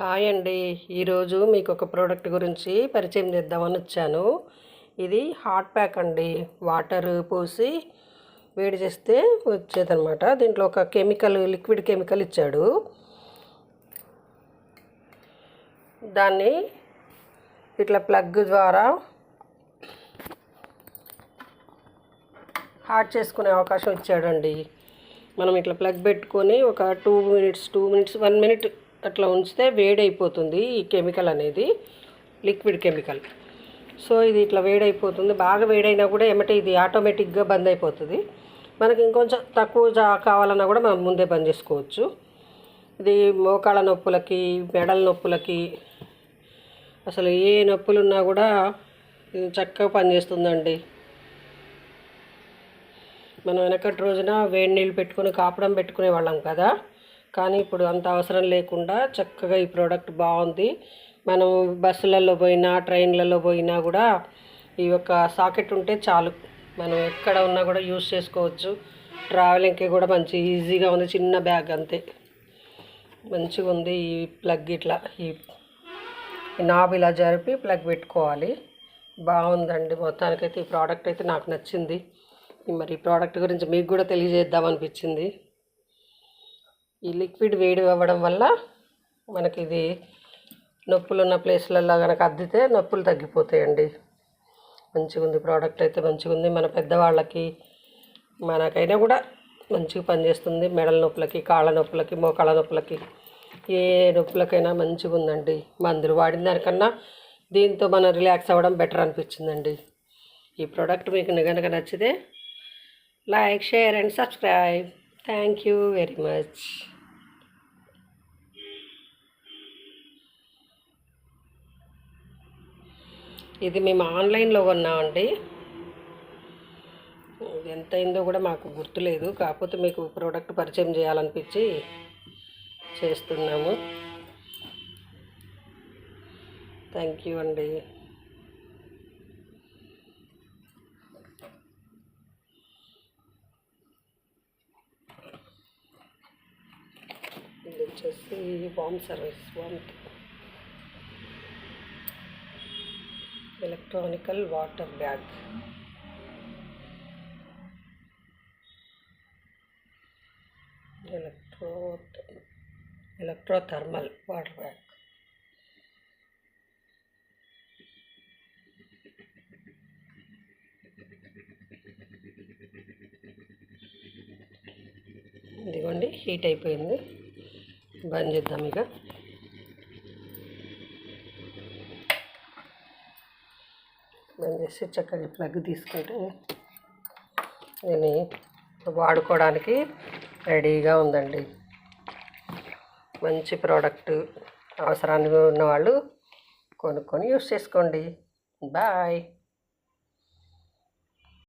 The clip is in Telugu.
హాయ్ అండి. ఈరోజు మీకు ఒక ప్రోడక్ట్ గురించి పరిచయం చేద్దామని వచ్చాను. ఇది హాట్ ప్యాక్ అండి. వాటర్ పోసి వేడి చేస్తే వచ్చేదనమాట దీంట్లో ఒక కెమికల్ లిక్విడ్ కెమికల్ ఇచ్చాడు. దాన్ని ఇట్లా ప్లగ్ ద్వారా హాట్ చేసుకునే అవకాశం ఇచ్చాడండి. మనం ఇట్లా ప్లగ్ పెట్టుకొని ఒక two minutes two minutes one minute అట్లా ఉంచితే వేడైపోతుంది ఈ కెమికల్ అనేది లిక్విడ్ కెమికల్. సో ఇది ఇట్లా వేడైపోతుంది. బాగా వేడైనా కూడా ఏమంటే ఇది ఆటోమేటిక్గా బంద్ అయిపోతుంది. మనకి ఇంకొంచెం తక్కువ జా కావాలన్నా కూడా మనం ముందే బంద్ చేసుకోవచ్చు. ఇది మోకాళ్ళ నొప్పులకి మెడల నొప్పులకి అసలు ఏ నొప్పులు ఉన్నా కూడా ఇది చక్కగా పనిచేస్తుందండి. మనం వెనకటి రోజున వేడి నీళ్ళు పెట్టుకుని కాపడం పెట్టుకునే వాళ్ళం కదా. కానీ ఇప్పుడు అంత అవసరం లేకుండా చక్కగా ఈ ప్రోడక్ట్ బాగుంది. మనం బస్సులలో పోయినా ట్రైన్లలో పోయినా కూడా ఈ యొక్క సాకెట్ ఉంటే చాలు. మనం ఎక్కడ ఉన్నా కూడా యూస్ చేసుకోవచ్చు. ట్రావెలింగ్కి కూడా మంచి ఈజీగా ఉంది. చిన్న బ్యాగ్ అంతే. మంచిగా ఉంది ఈ ప్లగ్ ఇట్లా. ఈ నాబ్ ఇలా జరిపి ప్లగ్ పెట్టుకోవాలి. బాగుందండి. మొత్తానికైతే ఈ ప్రోడక్ట్ అయితే నాకు నచ్చింది. మరి ఈ ప్రోడక్ట్ గురించి మీకు కూడా తెలియజేద్దాం అనిపించింది ఈ లిక్విడ్ వేడి అవ్వడం వల్ల మనకి ఇది నొప్పులు ఉన్న ప్లేస్లలో కనుక అద్దితే నొప్పులు తగ్గిపోతాయండి. మంచిగా ఉంది ప్రోడక్ట్ అయితే మంచిగా ఉంది. మన పెద్దవాళ్ళకి మనకైనా కూడా మంచిగా పనిచేస్తుంది. మెడల నొప్పులకి కాళ్ళ నొప్పులకి మోకాళ్ళ నొప్పులకి ఏ నొప్పులకైనా మంచిగా ఉందండి. మందులు వాడిన దానికన్నా దీంతో మనం రిలాక్స్ అవ్వడం బెటర్ అనిపించిందండి. ఈ ప్రోడక్ట్ మీకు కనుక నచ్చితే like share and subscribe. Thank you very much. ఇది మేము ఆన్లైన్లో కొన్నామండి. ఎంత అయిందో కూడా మాకు గుర్తులేదు. కాకపోతే మీకు ప్రోడక్ట్ పరిచయం చేయాలనిపించి చేస్తున్నాము. థ్యాంక్ యూ అండి. ఇది వచ్చేసి warm service warm electronic water bag electro electrothermal water bag ఇదిగోండి హీట్ అయిపోయింది. బంద్ చేద్దాం ఇక. బంద్ చేసి చక్కగా ప్లగ్ తీసుకుంటే దీన్ని వాడుకోవడానికి రెడీగా ఉందండి. మంచి ప్రోడక్ట్ అవసరాన్ని ఉన్నవాళ్ళు కొనుక్కొని యూస్ చేసుకోండి. బాయ్.